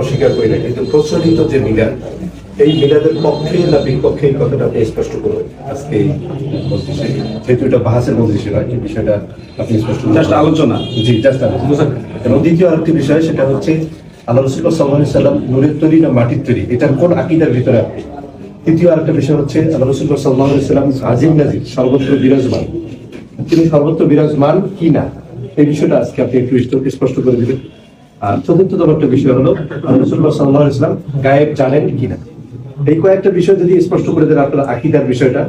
অস্বীকার করি না কিন্তু প্রচলিত যে মিলাদ এই মিলাদের পক্ষে না বিপক্ষে এই কথাটা আপনি স্পষ্ট করবেন আজকে মজলিসে যেহেতু এটা বাহাসের মজলিসে নয় বিষয়টা আপনি স্পষ্ট। Just আলোচনা। জি জাস্ট আলোচনা। এবং দ্বিতীয় আরেকটি বিষয় সেটা হচ্ছে আল্লাহ রসুল সাল্লাহ সাল্লাম নুরের তৈরি না মাটির তৈরি? এটার কোন আকিদার ভিতরে আপনি? তৃতীয় আরেকটা বিষয় হচ্ছে আল্লাহ রসুল সাল্লাহ সাল্লাম আজিম নাজির সর্বত্র বিরাজমান। তিনি সর্বত্র বিরাজমান কি না? এই বিষয়টা আজকে আপনি একটু স্পষ্ট করে দিবেন। আর চতুর্থতম একটা বিষয় হলো রসুল্লাহ সাল্লাহ ইসলাম গায়েব জানেন কিনা। এই কয়েকটা বিষয় যদি স্পষ্ট করে দেন আপনার আকিদার বিষয়টা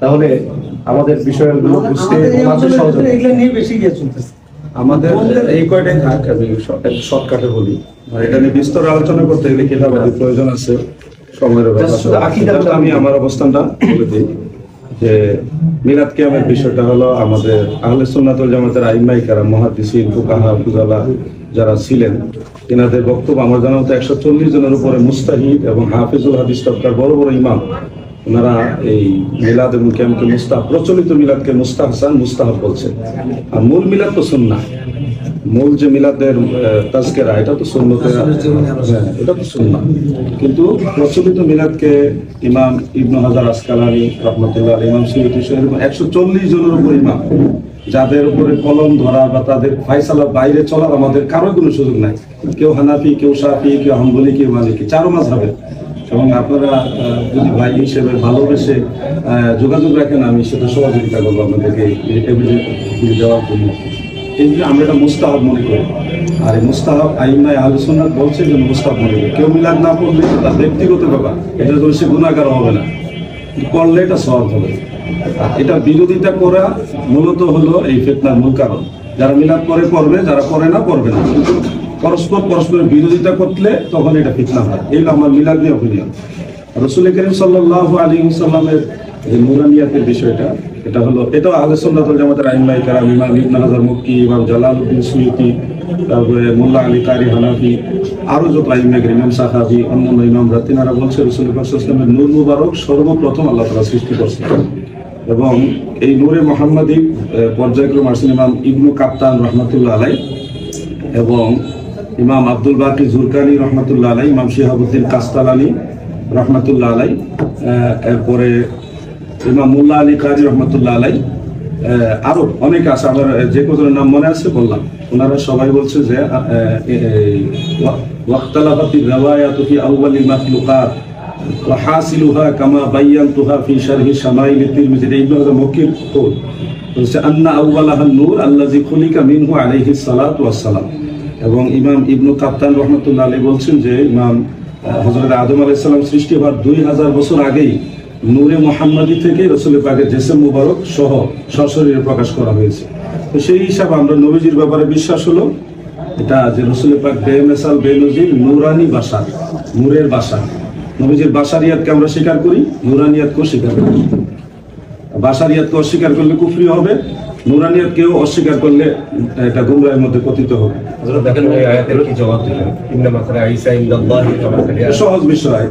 তাহলে আমাদের বিষয়গুলো বুঝতে আমাদের এই সহজ নিয়ে বেশি চলতেছে। আমাদের এই কয়টাই থাক শর্টকাটে বলি। আর এটা নিয়ে বিস্তর আলোচনা করতে গেলে কিতাবাদি প্রয়োজন আছে সময়ের আমি আমার অবস্থানটা বলে দিই যে মিলাদ কিয়ামের বিষয়টা হলো আমাদের আহলে সুন্নাতুল জামাতের আইমাই কারা মহাদিসিন ফুকাহা ফুজালা যারা ছিলেন এনাদের বক্তব্য আমার জানা মতো একশো চল্লিশ জনের উপরে মুস্তাহিদ এবং হাফিজুল হাদিস তবকার বড় বড় ইমাম ওনারা এই মিলাদ এবং কিয়ামকে মুস্তাহ প্রচলিত মিলাদকে মুস্তাহসান মুস্তাহাব বলছেন। আর মূল মিলাদ তো সুন্নাহ। মূল যে মিলাদের তাজকেরা এটা তো সুন্নতে হ্যাঁ, এটা তো সুন্নাহ। কিন্তু প্রচলিত মিলাদকে ইমাম ইবনু হাজার আসকালানি রহমতুল্লাহ ইমাম সৈয়দ এরকম একশো চল্লিশ জনের উপর ইমাম। যাদের উপরে কলম ধরা বা তাদের ফাইসালা বাইরে চলার আমাদের কারও কোনো সুযোগ নাই। কেউ হানাফি, কেউ সাফি, কেউ হাম্বলি, কেউ মালিকি, চারো মাস হবে এবং আপনারা যদি ভাই হিসেবে ভালোবেসে যোগাযোগ রাখেন, আমি সেটা সহযোগিতা করব আপনাদেরকে দেওয়ার জন্য। এই আমরা এটা মুস্তাহাব মনে করি। আর এই মুস্তাহাব আইনায় আলোচনা বলছে যে মুস্তাহাব মনে করি। কেউ মিলাদ না পড়লে তার ব্যক্তিগত ব্যাপার। এটা তো সে গুণাগার হবে না। করলে এটা সহজ হবে। এটা বিরোধিতা করা মূলত হলো এই ফেতনার মূল কারণ। যারা মিলাদ করে করবে যারা করে না করবে না। পরস্পর পরস্পরের বিরোধিতা করলে তখন এটা ফিতনা হয়। এই আমার মিলাদ নিয়ে অপিনিয়ন রসুল করিম সাল্লাহ আলী সাল্লামের যে নুরানিয়াতের বিষয়টা, এটা হলো এটা আহলে সুন্নাতুল জামাতের আইমাই কারাম, ইমাম ইবনে মুক্তি ইমাম জালালউদ্দিন সুয়ুতি, তারপরে মোল্লা আলী কারি হানাফি আরও যত আইমাই ইমাম সাহাবি, অন্যান্য ইমামরা, তিনারা বলছে রসুল ইসলামের নূর মুবারক সর্বপ্রথম আল্লাহ তারা সৃষ্টি করছে এবং এই নূরে মোহাম্মদী পর্যায়ক্রম আসছেন ইমাম ইবনু কাপ্তান রহমতুল্লাহ আলাই এবং ইমাম আব্দুল বাকি জুরকানি রহমতুল্লাহ আলাই ইমাম শিহাবুদ্দিন কাস্তালানি রহমতুল্লাহ আলাই এরপরে ইমাম মুল্লা আলী কাজী রহমতুল্লাহ আলাই আহ, আরও অনেকে আছে আমার যে কজনের নাম মনে আছে বললাম। ওনারা সবাই বলছে যে ওয়াক্তালাফাতি রাওয়ায়াতু ফি আউয়ালিল মাখলুকাত। وحاصلها كما بينتها في شرح شمائل الترمذي ابن هذا مكير قول বলছে আন্না আউ্বালাহান নূর আল্লাজি খুলিকা মিনহু আলাইহি সালাতু ওয়াসসালাম এবং ইমাম ইবনু কাপ্তান রহমতুল্লাহ আলী বলছেন যে ইমাম হযরত আদম আলাইহিস সালাম সৃষ্টি হওয়ার দুই হাজার বছর আগেই নূরে মোহাম্মদী থেকে রসুল পাকের জেসেম মুবারক সহ সশরীরে প্রকাশ করা হয়েছে তো সেই হিসাবে আমরা নবীজির ব্যাপারে বিশ্বাস হলো এটা যে রসুল পাক বেমেসাল বেনজির নুরানি বাসা নূরের বাসা নবীজির বাসারিয়াতকে আমরা স্বীকার করি নুরানিয়াতকেও স্বীকার করি। বাসারিয়াতকে অস্বীকার করলে কুফরি হবে নুরানিয়াতকেও অস্বীকার করলে এটা গুমরাহের মধ্যে পতিত হবে। সহজ বিষয়।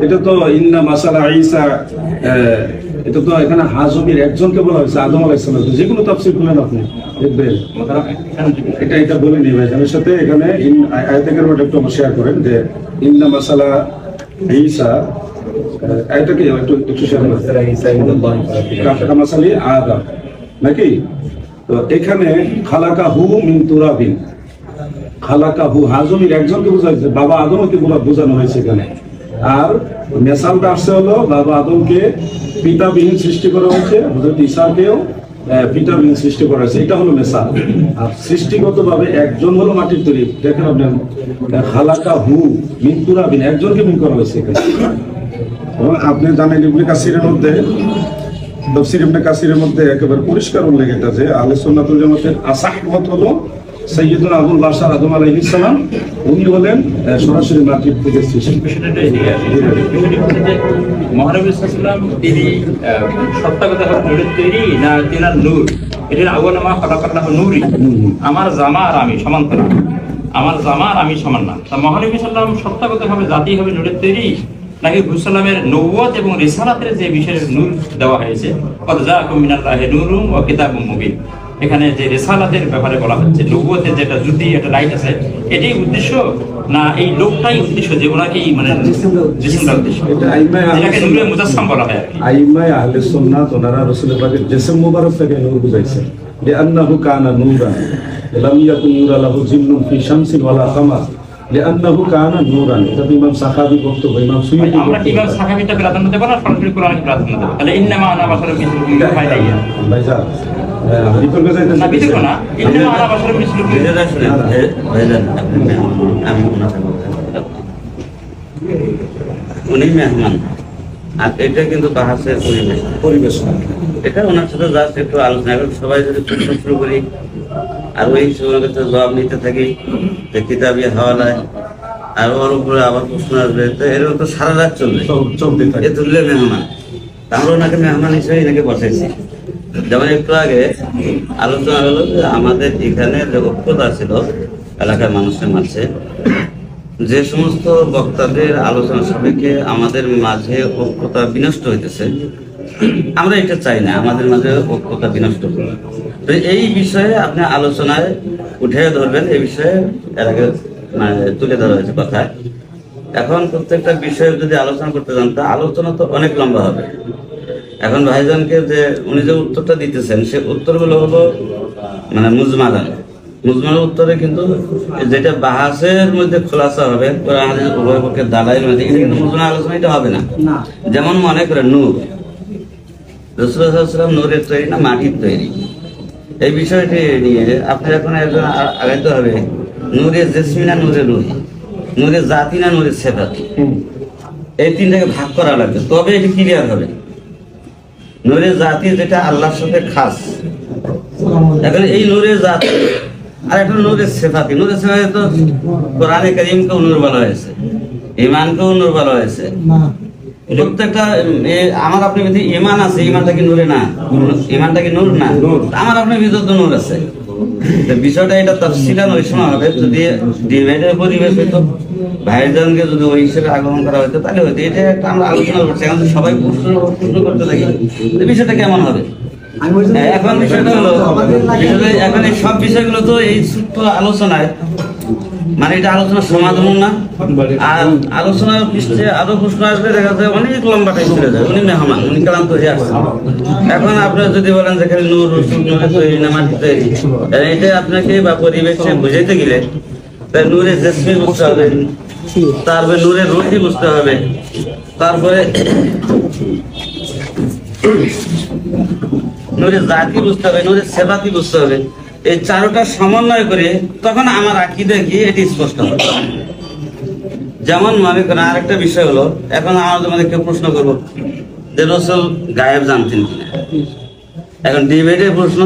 এটা তো ইন্না মাসালা আহ, এটা তো এখানে হাজমির একজনকে বলা হয়েছে আদম সালাম। যে কোনো তাফসীর খুলেন আপনি দেখবেন এটা এটা বলে এর সাথে এখানে ইন- আয়- একটু শেয়ার করেন যে ইন্না মাসালা একটু একটু কামাসালি আদম নাকি তো এখানে খালাকা হু মিন তুরাবিন। খালাকা হু হাজমির একজনকে বোঝা হয়েছে বাবা আদমকে বোঝানো হয়েছে এখানে। আর মেসালটা আসছে হলো বাবা আদমকে পিতাবিহীন সৃষ্টি করা হয়েছে হজরত ঈসাকেও পিতাবিহীন সৃষ্টি করা হয়েছে এটা হলো আর একজন হলো মাটির তৈরি। দেখেন আপনি আহ, খালাকা হু একজনকে মিন করা হয়েছে আপনি জানেন ইবনে কাসিরের মধ্যে তফসির ইবনে কাসিরের মধ্যে একেবারে পরিষ্কার উল্লেখ এটা যে আহলে সুন্নাতুল জামাতের আসাহ মত হলো সৈয়দুল আবুল বাশার আদম আলাইহিস উনি হলেন সরাসরি মাটির থেকে মহানবী সাল্লাম তিনি তৈরি না তিনার নূর? এটার আগুনামা আমার জামা আর আমি সমান্তরাল আমার জামা আর আমি সমান না। তা মহানবী সাল্লাম সত্তাগত ভাবে জাতি হবে নূরের তৈরি? নাকি হুসালামের নৌয়াত এবং রিসালাতের যে বিষয়ের নূর দেওয়া হয়েছে? যা কুমিনাল্লাহে নূরুম ও কিতাবুম মুবিন। এখানে যে রেসালাতের ব্যাপারে বলা হচ্ছে নবুয়তের যেটা যদি একটা রাইট আছে এটাই উদ্দেশ্য না এই লোকটাই উদ্দেশ্য যে ওনাকেই মানে জিসমটা উদ্দেশ্য? এটা আইমায় আহলে যেটাকে নূরে মুজাসসাম বলা হয় আইমায় আহলে সুন্নাত ওনারা পাকের জিসম মুবারক থেকে নূর বুঝাইছেন। এটা ইমাম সাখাবী বক্তব্য ইমাম সুয়ুতি আমরা প্রাধান্য দেবো না? সরাসরি কোরআনকে প্রাধান্য দেবো। তাহলে ইন্নামা আনা ভাইজান। উনি মেহমান। আর এটা কিন্তু বাহাসের পরিবেশ পরিবেশ এটা ওনার সাথে জাস্ট একটু আলোচনা এখন সবাই যদি প্রশ্ন শুরু করি আর ওই সময় কাছে জবাব নিতে থাকি যে কিতাবি হাওয়ালায় আর ওর উপরে আবার প্রশ্ন আসবে তো এরকম তো সারা রাত চলবে। চলতে এ তুললে মেহমান তা আমরা ওনাকে মেহমান হিসেবে এনাকে বসাইছি। যেমন একটু আগে আলোচনা হলো যে আমাদের এখানে যে ঐক্যতা ছিল, এলাকার মানুষের মাঝে, যে সমস্ত বক্তাদের আলোচনা সাপেক্ষে আমাদের মাঝে ঐক্যতা বিনষ্ট হইতেছে, আমরা এটা চাই না, আমাদের মাঝে ঐক্যতা বিনষ্ট। তো এই বিষয়ে আপনি আলোচনায় উঠে ধরবেন, এই বিষয়ে এর আগে মানে তুলে ধরা হয়েছে কথা এখন প্রত্যেকটা বিষয়ে যদি আলোচনা করতে যান, তা আলোচনা তো অনেক লম্বা হবে এখন ভাইজানকে যে উনি যে উত্তরটা দিতেছেন সে উত্তরগুলো হলো মানে মুজমালান মুজমালের উত্তরে কিন্তু যেটা বাহাসের মধ্যে খোলাসা হবে উভয় পক্ষের দালাইয়ের মধ্যে কিন্তু মুজমাল আলোচনা এটা হবে না। যেমন মনে করেন নূর রসুলাম নূরের তৈরি না মাটির তৈরি? এই বিষয়টি নিয়ে আপনার এখন একজন আগাইতে হবে নূরের জেসমি না নূরের রুহি নূরের জাতি না নূরের সেফাতি? এই তিনটাকে ভাগ করা লাগবে। তবে এটি ক্লিয়ার হবে। নূরের জাতি যেটা আল্লাহর সাথে খাস। এখন এই নুরে জাতি আর একটা নূরের সেফাতি। নূরের সেফাতি তো কোরআনে করিমকেও নূর বলা হয়েছে ইমানকেও নূর বলা হয়েছে। প্রত্যেকটা আমার আপনার ভিতরে ইমান আছে ইমানটা কি নূরে না? ইমানটা কি নূর না? আমার আপনার ভিতরে তো নূর আছে। বিষয়টা এটা তফসিলান ওই সময় হবে যদি ডিভাইডের পরিবেশ হইতো ভাইজানকে যদি ওই হিসেবে আগমন করা হতো তাহলে হয়তো এটা একটা আমরা আলোচনা করছি এখন সবাই প্রশ্ন প্রশ্ন করতে থাকি। বিষয়টা কেমন হবে? এখন বিষয়টা হলো এখন এই সব বিষয়গুলো তো এই সূত্র আলোচনায় মানে এটা আলোচনার সমাধান না। আর আলোচনার পৃষ্ঠে আরও প্রশ্ন আসবে দেখা যায় অনেক লম্বা টাইম চলে যায় উনি মেহমান উনি ক্লান্ত হয়ে আসছে এখন আপনার যদি বলেন যে খালি নূর রসুল নূরে তৈরি না মাটি তৈরি এটা আপনাকে বা পরিবেশে বুঝাইতে গেলে তাই নূরে জেসমি বুঝতে হবে তারপরে নূরের রুটি বুঝতে হবে। তারপরে নূরের জাতি বুঝতে হবে নূরের সেবাতি বুঝতে হবে। এই চারোটা সমন্বয় করে তখন আমার আকিদে গিয়ে এটি স্পষ্ট হবে যেমন মনে করেন আরেকটা বিষয় হলো, এখন আমার তোমাদের কেউ প্রশ্ন করব, যে রসুল গায়েব জানতেন কিনা? এখন ডিবেটের প্রশ্ন,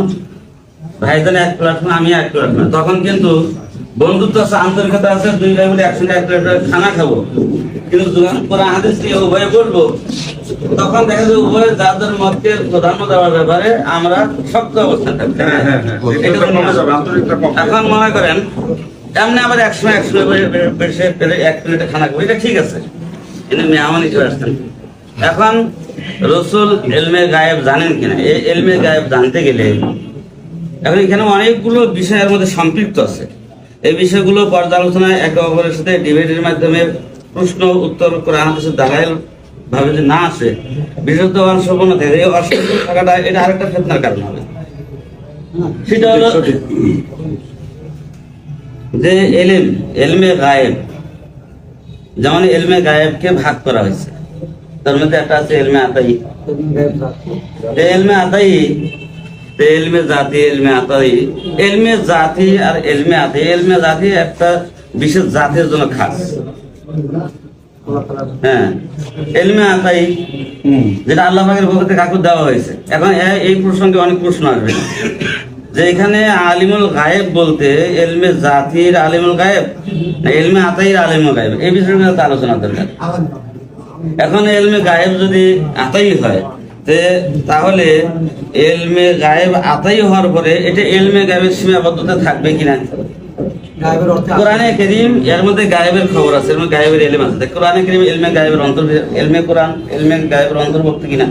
ভাইজান এক প্ল্যাটফর্ম আমি এক প্ল্যাটফর্ম তখন কিন্তু বন্ধুত্ব আছে, আন্তরিকতা আছে, দুই ভাই বলে একসঙ্গে এক প্লেট খানা খাব। কিন্তু যখন কোরআন হাদিস নিয়ে উভয়ে বলব তখন দেখা যায় উভয় যার যার মতকে প্রাধান্য দেওয়ার ব্যাপারে আমরা শক্ত অবস্থান হ্যাঁ, হ্যাঁ, হ্যাঁ। এখন মনে করেন এমনি আবার একসময় করে বেশি পেলে এক প্লেটে খানা খাব। এটা ঠিক আছে। কিন্তু মেহমান হিসেবে আসতেন। এখন রসুল এলমে গায়েব জানেন কিনা? এই এলমে গায়েব জানতে গেলে এখন এখানে অনেকগুলো বিষয়ের মধ্যে সম্পৃক্ত আছে। এই বিষয়গুলো পর্যালোচনায় একে অপরের সাথে ডিবেটের মাধ্যমে প্রশ্ন উত্তর করে আমাদের দাঁড়ায় ভাবে যে না আসে বিশুদ্ধ অংশগ্রহণ থাকে এই অসংখ্য থাকাটা এটা আরেকটা ফেতনার কারণ হবে। সেটা হলো যে এলিম এলমে গায়েব যেমন এলমে গায়েবকে ভাগ করা হয়েছে। তার মধ্যে একটা আছে এলমে আতাই। এলমে আতাই এলমে জাতি এলমে আতাই। এলমে জাতি আর এলমে আতাই। এলমে জাতি একটা বিশেষ জাতির জন্য খাস। হ্যাঁ। এলমে আতাই যেটা আল্লাহ পাকের পক্ষ থেকে কাকুর দেওয়া হয়েছে। এখন এই প্রসঙ্গে অনেক প্রশ্ন আসবে। যে এখানে আলিমুল গায়েব বলতে এলমে জাতির আলিমুল গায়েব না এলমে আতাইর আলিমুল গায়েব? এই বিষয়ে আলোচনা দরকার। এখন এলমে গায়েব যদি আতাই হয় তে তাহলে এলমে গায়েব আতাই হওয়ার পরে এটা এলমে গায়েবের সীমাবদ্ধতা থাকবে কিনা? কোরআনে করিম এর মধ্যে গায়েবের খবর আছে এর মধ্যে গায়েবের এলম আছে। কোরআনে করিম এলমে গায়েবের অন্তর এলমে কোরআন এলমে গায়েবের অন্তর্ভুক্ত কিনা?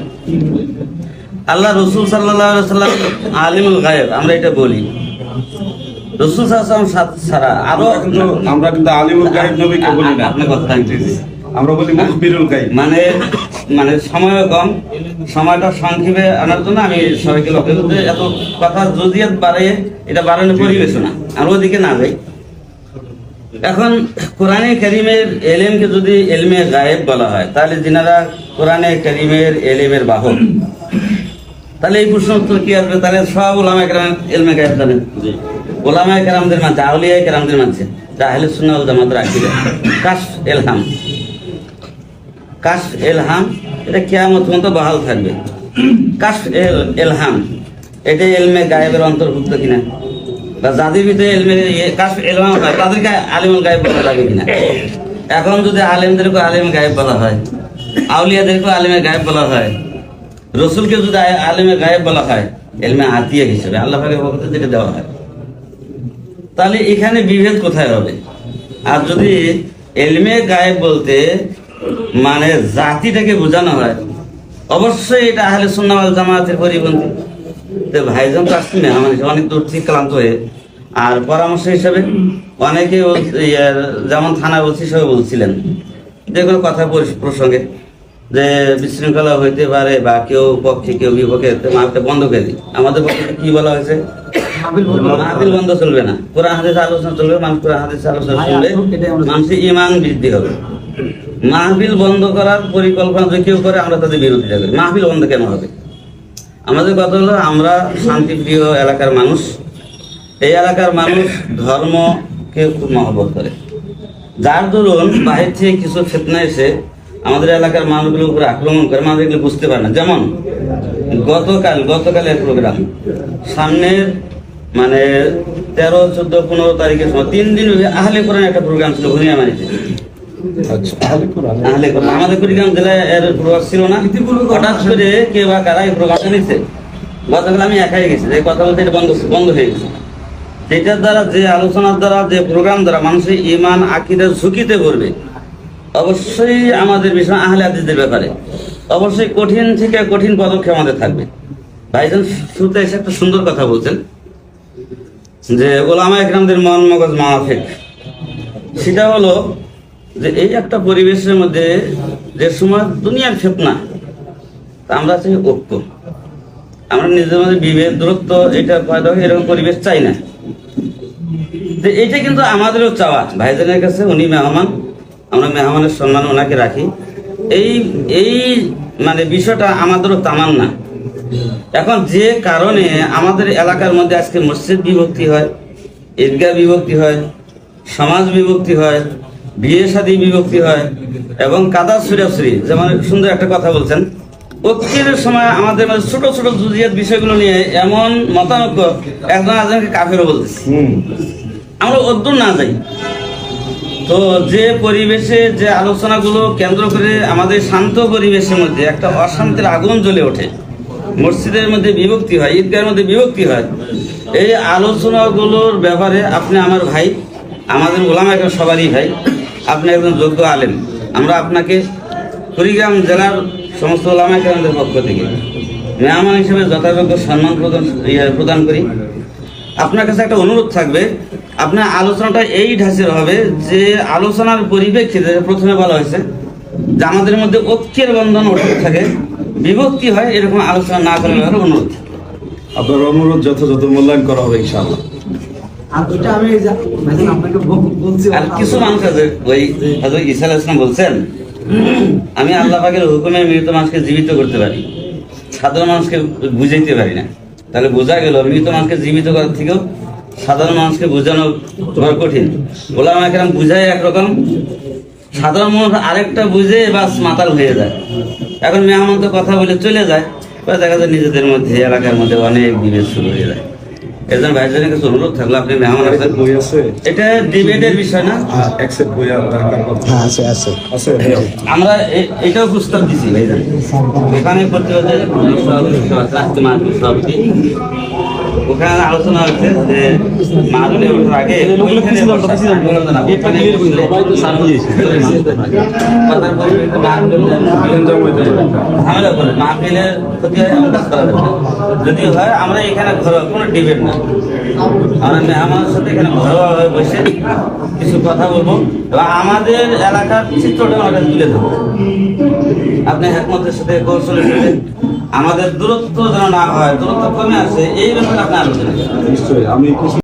আল্লাহ রসুল সাল্লাহ সাল্লাম আলিমুল গায়েব আমরা এটা বলি। রসুল সাল্লাম আরও আমরা কিন্তু আমরা আলিমুল গাইব নবীকে বলি না। আপনার কথা আমরা বলি মুখবিরুল মানে মানে সময়ও কম সময়টা সংক্ষেপে আনার জন্য আমি সবাইকে লক্ষ্য করতে এত কথা জজিয়াত বাড়ে এটা বাড়ানোর পরিবেশ না। আর ওদিকে না যাই। এখন কোরআনে করিমের এলেমকে যদি এলমে গায়েব বলা হয় তাহলে যিনারা কোরআনে করিমের এলেমের বাহক তাহলে এই প্রশ্ন উত্তর কি আসবে? তাহলে সব ওলামা কেরাম এলমে গায়েব জানেন। ওলামা কেরামদের মানছে আউলিয়া কেরামদের মানছে তাহলে সুন্নাল জামাত রাখি কাশ এলহাম। কাশ এলহাম এটা কেয়ামত পর্যন্ত বহাল থাকবে। কাশ এল এলহাম এটা এলমে গায়েবের অন্তর্ভুক্ত কিনা? বা যাদের ভিতরে এলমে কাশ হয়। তাদেরকে আলিমুল গায়েব কিনা? এখন যদি আলেমদেরকে আলিম গায়েব বলা হয় আউলিয়াদেরকে আলিমে গায়েব বলা হয় রসুলকে যদি আ- গায়েব বলা হয়, এলমে আতিয়া হিসেবে, আল্লাহ পক্ষ যেটা দেওয়া হয়। তাহলে এখানে বিভেদ কোথায় হবে? আর যদি এলমে গায়েব বলতে মানে জাতিটাকে বোঝানো হয়, অবশ্যই এটা আহলে সুন্নাওয়াল জামাতের পরিপন্থী। ভাইজান তো আসছেন আমার অনেক দূর থেকে ক্লান্ত হয়ে। আর পরামর্শ হিসাবে অনেকে যেমন থানা সবাই বলছিলেন যে কোনো কথা প্রসঙ্গে যে বিশৃঙ্খলা হইতে পারে বা কেউ পক্ষে কেউ বিপক্ষে মাপটা বন্ধ করে দিই। আমাদের পক্ষে কি বলা হয়েছে? মাহফিল বন্ধ চলবে না। কোরআন হাদিস আলোচনা চলবে মানুষ কোরআন হাদিস আলোচনা শুনবে মানুষের ইমান বৃদ্ধি হবে। মাহফিল বন্ধ করার পরিকল্পনা যদি কেউ করে আমরা তাদের বিরোধিতা করি। মাহফিল বন্ধ কেন হবে? আমাদের কথা হলো, আমরা শান্তিপ্রিয় এলাকার মানুষ। এই এলাকার মানুষ ধর্মকে খুব মহব্বত করে। যার দরুন বাহির থেকে কিছু ফেতনা এসে আমাদের এলাকার মানুষগুলোর উপরে আক্রমণ করে, মানুষ এগুলো বুঝতে পারে না। যেমন, গতকাল, গতকালের প্রোগ্রাম সামনের মানে তেরো, চোদ্দ, পনেরো তারিখের সময়, তিন দিন আহলে কোরআন একটা প্রোগ্রাম ছিল ভুনিয়ামারিতে আচ্ছা কোরআন আমাদের কুড়িগ্রাম জেলায় এর প্রোগ্রাম ছিল না? হঠাৎ করে কে বা কারা এই প্রোগ্রামটা নিচ্ছে? গতকাল আমি একাই গেছি এই কথা বলতে এটা বন্ধ বন্ধ হয়ে গেছে। সেটার দ্বারা যে আলোচনার দ্বারা যে প্রোগ্রাম দ্বারা মানুষের ইমান আকিদের ঝুঁকিতে পড়বে অবশ্যই আমাদের বিষয় আহলে আদিদের ব্যাপারে। অবশ্যই কঠিন থেকে কঠিন পদক্ষেপ আমাদের থাকবে। ভাইজান শুরুতে এসে একটা সুন্দর কথা বলছেন যে ওলামা একরামদের মন মগজ মাফিক সেটা হলো যে এই একটা পরিবেশের মধ্যে যে সময় দুনিয়ার ফেতনা আমরা চাই ঐক্য। আমরা নিজেদের মধ্যে বিভেদ, দূরত্ব এটা পয়দা এরকম পরিবেশ চাই না। তো এইটা কিন্তু আমাদেরও চাওয়া। ভাইজানের কাছে উনি মেহমান, আমরা মেহমানের সম্মান ওনাকে রাখি। এই এই মানে বিষয়টা আমাদেরও তামান না এখন যে কারণে আমাদের এলাকার মধ্যে আজকে মসজিদ বিভক্তি হয়, ঈদগাহ বিভক্তি হয়, সমাজ বিভক্তি হয় বিয়ে শাদী বিভক্তি হয় এবং কাদা সুরাসুরি যেমন সুন্দর একটা কথা বলছেন। ঐক্যের সময় আমাদের মধ্যে ছোট ছোট জুজিয়াত বিষয়গুলো নিয়ে এমন মতানৈক্য একজন একজনকে কাফেরও বলতেছে। আমরা অদ্দূর না যাই। তো যে পরিবেশে যে আলোচনাগুলো কেন্দ্র করে আমাদের শান্ত পরিবেশের মধ্যে একটা অশান্তির আগুন জ্বলে ওঠে মসজিদের মধ্যে বিভক্তি হয় ঈদগাহের মধ্যে বিভক্তি হয় এই আলোচনাগুলোর ব্যাপারে আপনি আমার ভাই আমাদের ওলামা একজন সবারই ভাই আপনি একজন যোগ্য আলেম। আমরা আপনাকে কুড়িগ্রাম জেলার সমস্ত ওলামা কেরামদের পক্ষ থেকে মেহমান হিসেবে যথাযোগ্য সম্মান প্রদান ইয়ে প্রদান করি। আপনার কাছে একটা অনুরোধ থাকবে, আপনার আলোচনাটা এই ঢাঁচের হবে যে আলোচনার পরিপ্রেক্ষিতে প্রথমে বলা হয়েছে যে আমাদের মধ্যে ঐক্যের বন্ধন অটুট থাকে, বিভক্তি হয়, এরকম আলোচনা না করার অনুরোধ। আপনার অনুরোধ যথাযথ মূল্যায়ন করা হবে ইনশাআল্লাহ। আর আমি আপনাকে বলছি আর কিছু মানুষ আছে ওই হয়তো ঈসা আলাইহিস সালাম বলছেন আমি আল্লাহ পাকের হুকুমে মৃত মানুষকে জীবিত করতে পারি। সাধারণ মানুষকে বুঝাইতে পারি না। তাহলে বোঝা গেল মৃত মানুষকে জীবিত করার থেকেও সাধারণ মানুষকে বোঝানো বড় কঠিন। ওলামা একরাম বুঝায় একরকম। সাধারণ মানুষ আরেকটা বুঝে বাস মাতাল হয়ে যায়। এখন মেহমান তো কথা বলে চলে যায় দেখা যায় নিজেদের মধ্যে এলাকার মধ্যে অনেক বিভেদ শুরু হয়ে যায়। এর জন্য ভাইজানের কাছে অনুরোধ থাকল আপনি মেহমান আছেন। বই আছে। এটা ডিবেটের বিষয় না? অ্যাকসেপ্ট বই হ্যাঁ আছে আছে। আছে? আমরা এটাও প্রস্তাব দিছি। ভাইজান এখানে ওখানে আলোচনা হচ্ছে যে মাদুলে ওঠার আগে হয়। যদি হয় আমরা এখানে ঘরোয়া কোনো ডিবেট না। আমরা আমার সাথে এখানে ভালোভাবে বসে কিছু কথা বলব এবং আমাদের এলাকার চিত্রটা আমাদের তুলে ধরবো। আপনি একমতের সাথে কৌশলের আমাদের দূরত্ব যেন না হয়, দূরত্ব কমে আসে, এই ব্যাপারে আপনি আলোচনা